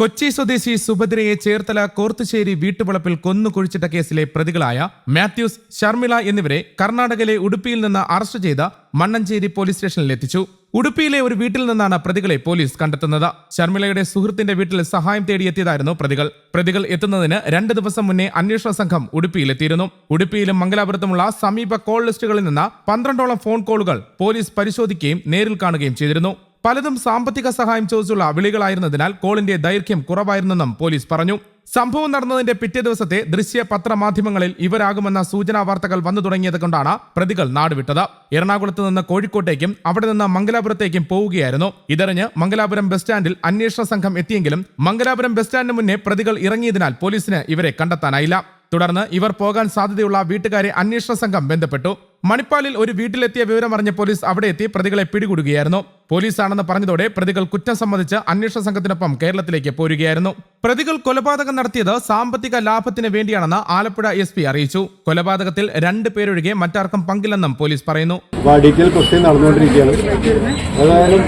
കൊച്ചി സ്വദേശി സുഭദ്രയെ ചേർത്തല കോർത്തുശ്ശേരി വീട്ടുവളപ്പിൽ കൊന്നു കുഴിച്ചിട്ട കേസിലെ പ്രതികളായ മാത്യൂസ് ശർമിള എന്നിവരെ കർണാടകയിലെ ഉടുപ്പിയിൽ നിന്ന് അറസ്റ്റ് ചെയ്ത മണ്ണഞ്ചേരി പോലീസ് സ്റ്റേഷനിൽ എത്തിച്ചു. ഉടുപ്പിയിലെ ഒരു വീട്ടിൽ നിന്നാണ് പ്രതികളെ പോലീസ് കണ്ടെത്തുന്നത്. ശർമിളയുടെ സുഹൃത്തിന്റെ വീട്ടിൽ സഹായം തേടിയെത്തിയതായിരുന്നു പ്രതികൾ. പ്രതികൾ എത്തുന്നതിന് രണ്ട് ദിവസം മുന്നേ അന്വേഷണ സംഘം ഉടുപ്പിയിലെത്തിയിരുന്നു ഉടുപ്പിയിലും മംഗലാപുരത്തുമുള്ള സമീപ കോൾ ലിസ്റ്റുകളിൽ നിന്ന് പന്ത്രണ്ടോളം ഫോൺ കോളുകൾ പോലീസ് പരിശോധിക്കുകയും നേരിൽ കാണുകയും ചെയ്തിരുന്നു. പലതും സാമ്പത്തിക സഹായം ചോദിച്ചുള്ള വിളികളായിരുന്നതിനാൽ കോളിന്റെ ദൈർഘ്യം കുറവായിരുന്നെന്നും പോലീസ് പറഞ്ഞു. സംഭവം നടന്നതിന്റെ പിറ്റേ ദിവസത്തെ ദൃശ്യ പത്രമാധ്യമങ്ങളിൽ ഇവരാകുമെന്ന സൂചനാ വാർത്തകൾ വന്നു തുടങ്ങിയത് കൊണ്ടാണ് പ്രതികൾ നാടുവിട്ടത്. എറണാകുളത്ത് നിന്ന് കോഴിക്കോട്ടേക്കും അവിടെ നിന്ന് മംഗലാപുരത്തേക്കും പോവുകയായിരുന്നു. ഇതറിഞ്ഞ് മംഗലാപുരം ബസ് സ്റ്റാൻഡിൽ അന്വേഷണ സംഘം എത്തിയെങ്കിലും മംഗലാപുരം ബസ് സ്റ്റാൻഡിന് മുന്നേ പ്രതികൾ ഇറങ്ങിയതിനാൽ പോലീസിന് ഇവരെ കണ്ടെത്താനായില്ല. തുടർന്ന് ഇവർ പോകാൻ സാധ്യതയുള്ള വീട്ടുകാരെ അന്വേഷണ സംഘം ബന്ധപ്പെട്ടു. മണിപ്പാലിൽ ഒരു വീട്ടിലെത്തിയ വിവരം അറിഞ്ഞ പോലീസ് അവിടെ എത്തി പ്രതികളെ പിടികൂടുകയായിരുന്നു. പോലീസാണെന്ന് പറഞ്ഞതോടെ പ്രതികൾ കുറ്റം സംബന്ധിച്ച് അന്വേഷണ സംഘത്തിനൊപ്പം കേരളത്തിലേക്ക് പോരുകയായിരുന്നു. പ്രതികൾ കൊലപാതകം നടത്തിയത് സാമ്പത്തിക ലാഭത്തിന് വേണ്ടിയാണെന്ന് ആലപ്പുഴ എസ് പി അറിയിച്ചു. കൊലപാതകത്തിൽ രണ്ട് പേരൊഴികെ മറ്റാർക്കും പങ്കില്ലെന്നും പോലീസ് പറയുന്നു.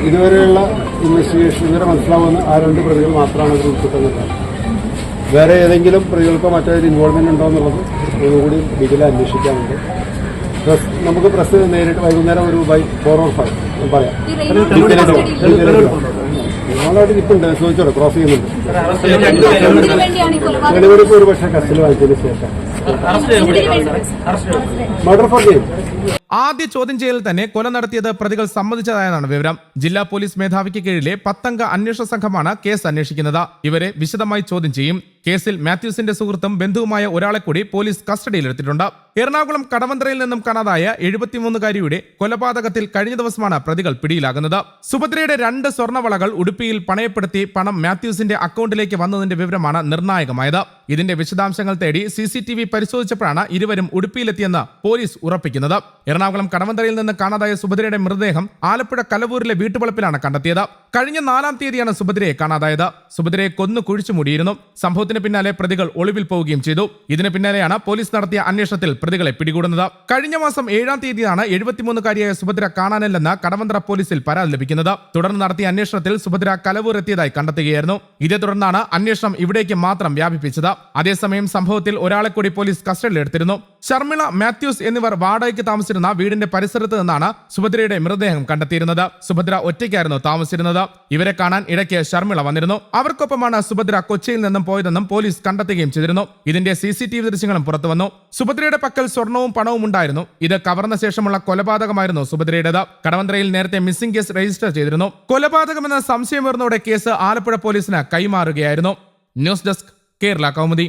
ഇതുവരെയുള്ള ഇൻവെസ്റ്റിഗേഷൻ മനസ്സിലാവുന്ന ആ രണ്ട് പ്രതികൾ മാത്രമാണ് ഇതിൽ ഉൾപ്പെട്ടത്. വേറെ ഏതെങ്കിലും പ്രതികൾക്കോ മറ്റേതൊരു ഇൻവോൾവ്മെന്റ് ഉണ്ടോ എന്നുള്ളത് കൂടി ഡീറ്റെയിൽ അന്വേഷിക്കാനുണ്ട്. പ്രസ് നമുക്ക് പ്രസ് നേരിട്ട് വൈകുന്നേരം ഒരു ബൈ ഫോർ ഓർ ഫൈവ് പറയാം. നമ്മളായിട്ട് ഇപ്പുണ്ട് ചോദിച്ചോളൂ ക്രോസ് ചെയ്യുന്നുണ്ട്. തെളിവെടുപ്പ് ഒരു പക്ഷേ കസ്റ്റഡി വാങ്ങിച്ചതിന് ശേഷം. മർഡർ ഫോർ ഗെയിം ആദ്യ ചോദ്യം ചെയ്യൽ തന്നെ കൊല നടത്തിയത് പ്രതികൾ സമ്മതിച്ചതായെന്നാണ് വിവരം. ജില്ലാ പോലീസ് മേധാവിക്ക് കീഴിലെ പത്തംഗ അന്വേഷണ സംഘമാണ് കേസ് അന്വേഷിക്കുന്നത്. ഇവരെ വിശദമായി ചോദ്യം ചെയ്യും. കേസിൽ മാത്യൂസിന്റെ സുഹൃത്തും ബന്ധുവുമായ ഒരാളെ കൂടി പോലീസ് കസ്റ്റഡിയിലെടുത്തിട്ടുണ്ട്. എറണാകുളം കടവന്ത്രയിൽ നിന്നും കാണാതായ എഴുപത്തിമൂന്നുകാരിയുടെ കൊലപാതകത്തിൽ കഴിഞ്ഞ ദിവസമാണ് പ്രതികൾ പിടിയിലാകുന്നത്. സുഭദ്രയുടെ രണ്ട് സ്വർണവളകൾ ഉടുപ്പിയിൽ പണയപ്പെടുത്തി പണം മാത്യൂസിന്റെ അക്കൗണ്ടിലേക്ക് വന്നതിന്റെ വിവരമാണ് നിർണായകമായത്. ഇതിന്റെ വിശദാംശങ്ങൾ തേടി സി പരിശോധിച്ചപ്പോഴാണ് ഇരുവരും ഉടുപ്പിയിലെത്തിയെന്ന് പോലീസ് ഉറപ്പിക്കുന്നത്. എറണാകുളം കടവന്ത്രയിൽ നിന്ന് കാണാതായ സുഭദ്രയുടെ മൃതദേഹം ആലപ്പുഴ കലവൂരിലെ വീട്ടുവളപ്പിലാണ് കണ്ടെത്തിയത്. കഴിഞ്ഞ നാലാം തീയതിയാണ് സുഭദ്രയെ കാണാതായത്. സുഭദ്രയെ കൊന്നു കുഴിച്ചു മൂടിയിരുന്നു. സംഭവത്തിന് പിന്നാലെ പ്രതികൾ ഒളിവിൽ പോവുകയും ചെയ്തു. ഇതിന് പിന്നാലെയാണ് പോലീസ് നടത്തിയ അന്വേഷണത്തിൽ പ്രതികളെ പിടികൂടുന്നത്. കഴിഞ്ഞ മാസം ഏഴാം തീയതിയാണ് എഴുപത്തിമൂന്നുകാരിയായ സുഭദ്ര കാണാനില്ലെന്ന് കടവന്ത്ര പോലീസിൽ പരാതി ലഭിക്കുന്നത്. തുടർന്ന് നടത്തിയ അന്വേഷണത്തിൽ സുഭദ്ര കലവൂർ എത്തിയതായി കണ്ടെത്തുകയായിരുന്നു. ഇതേ തുടർന്നാണ് അന്വേഷണം ഇവിടേക്ക് മാത്രം വ്യാപിപ്പിച്ചത്. അതേസമയം സംഭവത്തിൽ ഒരാളെ കൂടി പോലീസ് കസ്റ്റഡിയിലെടുത്തിരുന്നു. ഷർമിള മാത്യൂസ് എന്നിവർ വാടകയ്ക്ക് താമസിച്ചിരുന്ന വീടിന്റെ പരിസരത്ത് നിന്നാണ് സുഭദ്രയുടെ മൃതദേഹം കണ്ടെത്തിയിരുന്നത്. സുഭദ്ര ഒറ്റയ്ക്കായിരുന്നു താമസിച്ചിരുന്നത്. ഇവരെ കാണാൻ ഇടയ്ക്ക് ഷർമിള വന്നിരുന്നു. അവർക്കൊപ്പമാണ് സുഭദ്ര കൊച്ചിയിൽ നിന്നും പോയതെന്നും പോലീസ് കണ്ടെത്തുകയും ചെയ്തിരുന്നു. ഇതിന്റെ സി സി ടി വി ദൃശ്യങ്ങളും പുറത്തു വന്നു. സുഭദ്രയുടെ പക്കൽ സ്വർണവും പണവും ഉണ്ടായിരുന്നു. ഇത് കവർന്ന ശേഷമുള്ള കൊലപാതകമായിരുന്നു സുഭദ്രയുടേത്. കടവന്ത്രയിൽ നേരത്തെ മിസ്സിംഗ് കേസ് രജിസ്റ്റർ ചെയ്തിരുന്നു. കൊലപാതകമെന്ന സംശയം വരുന്നതോടെ കേസ് ആലപ്പുഴ പോലീസിന് കൈമാറുകയായിരുന്നു. News desk Kerala Kaumudi.